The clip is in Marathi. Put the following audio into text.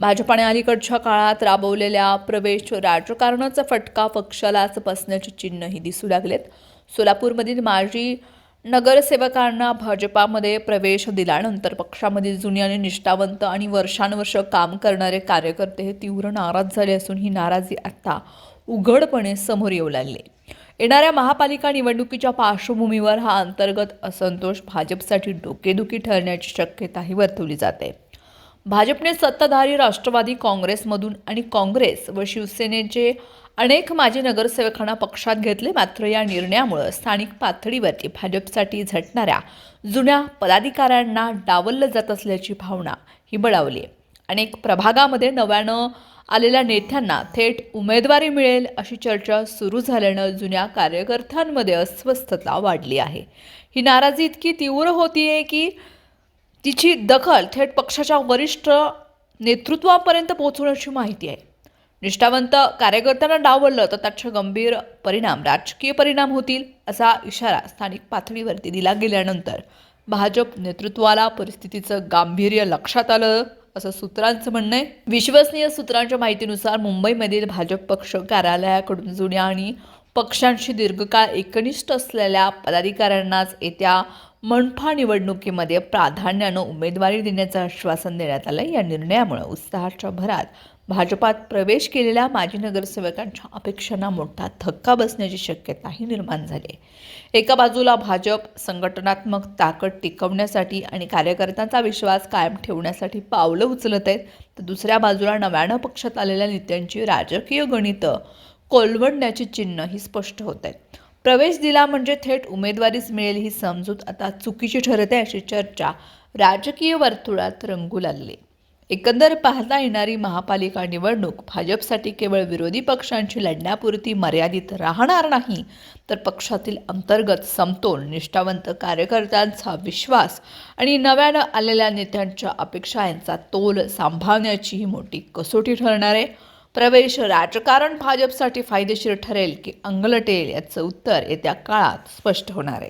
भाजपाने अलीकडच्या काळात राबवलेल्या प्रवेश राजकारणाचा फटका पक्षालाच बसण्याची चिन्हही दिसू लागलेत. सोलापूरमधील माजी नगरसेवकांना भाजपामध्ये प्रवेश दिल्यानंतर पक्षामधील जुनी आणि निष्ठावंत आणि वर्षानुवर्ष काम करणारे कार्यकर्ते हे तीव्र नाराज झाले असून ही नाराजी आता उघडपणे समोर येऊ लागली. येणाऱ्या महापालिका निवडणुकीच्या पार्श्वभूमीवर हा अंतर्गत असंतोष भाजपसाठी डोकेदुखी ठरण्याची शक्यताही वर्तवली जाते. भाजपने सत्ताधारी राष्ट्रवादी काँग्रेसमधून आणि काँग्रेस व शिवसेनेचे अनेक माजी नगरसेवकांना पक्षात घेतले मात्र या निर्णयामुळे स्थानिक पातळीवरती भाजपसाठी झटणाऱ्या जुन्या पदाधिकाऱ्यांना डावललं जात असल्याची भावना ही बळावली आहे. अनेक प्रभागामध्ये नव्यानं आलेल्या नेत्यांना थेट उमेदवारी मिळेल अशी चर्चा सुरू झाल्यानं जुन्या कार्यकर्त्यांमध्ये अस्वस्थता वाढली आहे ही नाराजी इतकी तीव्र होतीये की तिची दखल थेट पक्षाच्या वरिष्ठ नेतृत्वापर्यंत पोहोचवण्याची माहिती आहे. निष्ठावंत कार्यकर्त्यांना डावललं तर त्याचे गंभीर परिणाम राजकीय परिणाम होतील असा इशारा स्थानिक पातळीवरती दिला गेल्यानंतर भाजप नेतृत्वाला परिस्थितीचं गांभीर्य लक्षात आलं असं सूत्रांचं म्हणणं आहे. विश्वसनीय सूत्रांच्या माहितीनुसार मुंबईमधील भाजप पक्ष कार्यालयाकडून जुन्या आणि पक्षांशी दीर्घकाळ एकनिष्ठ असलेल्या पदाधिकाऱ्यांनाच येत्या मनपा निवडणुकीमध्ये प्राधान्यानं उमेदवारी देण्याचं आश्वासन देण्यात आलं. या निर्णयामुळे उत्साहाच्या भरात भाजपात प्रवेश केलेल्या माजी नगरसेवकांच्या अपेक्षांना मोठा धक्का बसण्याची शक्यताही निर्माण झाली. आहे एका बाजूला भाजप संघटनात्मक ताकद टिकवण्यासाठी आणि कार्यकर्त्यांचा विश्वास कायम ठेवण्यासाठी पावलं उचलत आहेत तर दुसऱ्या बाजूला नव्यानं पक्षात आलेल्या नेत्यांची राजकीय गणितं कोलवडण्याची चिन्ह ही स्पष्ट होत आहेत. प्रवेश दिला म्हणजे थेट उमेदवारीच मिळेल ही समजूत आता चुकीची ठरते अशी चर्चा राजकीय वर्तुळात रंगू लागली. एकंदर पाहता येणारी महापालिका निवडणूक भाजपसाठी केवळ विरोधी पक्षांची लढण्यापुरती मर्यादित राहणार नाही तर पक्षातील अंतर्गत समतोल निष्ठावंत कार्यकर्त्यांचा विश्वास आणि नव्यानं आलेल्या नेत्यांच्या अपेक्षा यांचा तोल सांभाळण्याची ही मोठी कसोटी ठरणार आहे. प्रवेश राजकारण भाजपसाठी फायदेशीर ठरेल की अंगलटेल याचं उत्तर येत्या काळात स्पष्ट होणार आहे.